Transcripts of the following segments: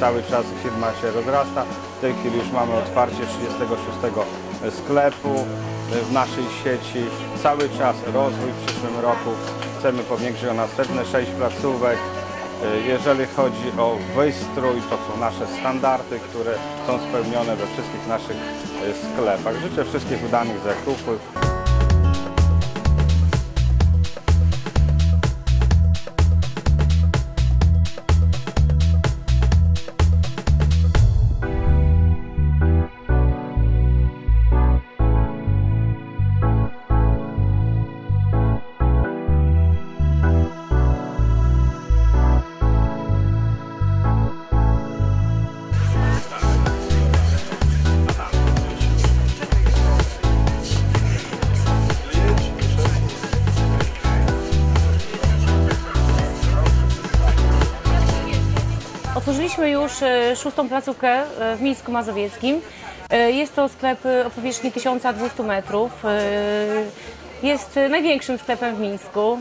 cały czas firma się rozrasta. W tej chwili już mamy otwarcie 36 sklepu w naszej sieci. Cały czas rozwój w przyszłym roku. Chcemy powiększyć o następne 6 placówek. E, Jeżeli chodzi o wystrój, to są nasze standardy, które są spełnione we wszystkich naszych e, sklepach. Życzę wszystkich udanych zakupów. Otworzyliśmy już e, szóstą placówkę e, w Mińsku Mazowieckim. E, Jest to sklep o powierzchni 1200 metrów. Jest największym sklepem w Mińsku.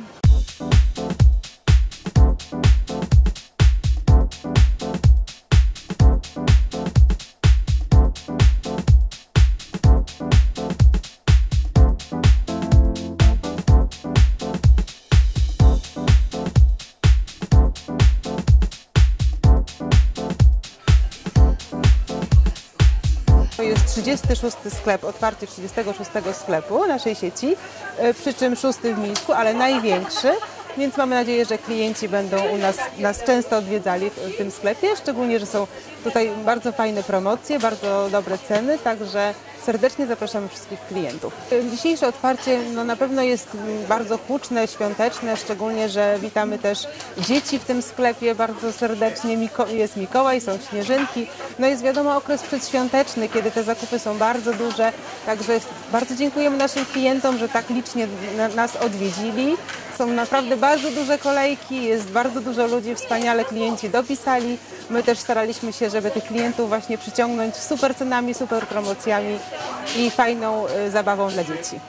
36 sklep, otwarcie 36 sklepu naszej sieci, e, przy czym szósty w Mińsku, ale największy, więc mamy nadzieję, że klienci będą u nas, nas często odwiedzali w, tym sklepie, szczególnie, że są tutaj bardzo fajne promocje, bardzo dobre ceny, także serdecznie zapraszamy wszystkich klientów. Dzisiejsze otwarcie no, na pewno jest bardzo huczne, świąteczne, szczególnie, że witamy też dzieci w tym sklepie bardzo serdecznie. Miko jest Mikołaj, są śnieżynki. No jest wiadomo okres przedświąteczny, kiedy te zakupy są bardzo duże. Także bardzo dziękujemy naszym klientom, że tak licznie na, nas odwiedzili. Są naprawdę bardzo duże kolejki, jest bardzo dużo ludzi, wspaniale klienci dopisali. My też staraliśmy się, żeby tych klientów właśnie przyciągnąć super cenami, super promocjami i fajną y, zabawą dla dzieci.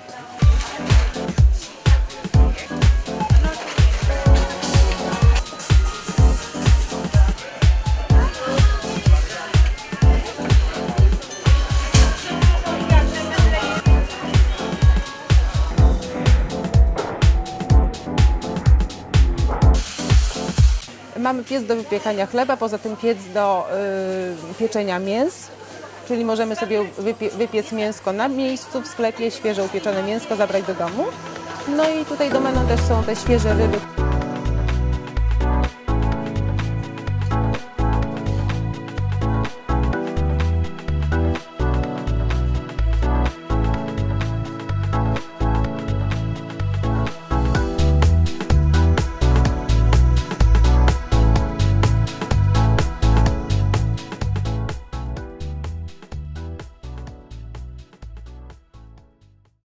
Mamy piec do wypiekania chleba, poza tym piec do y, pieczenia mięs, czyli możemy sobie wypie, wypiec mięsko na miejscu w sklepie, świeże upieczone mięsko zabrać do domu. No i tutaj domeną też są te świeże ryby.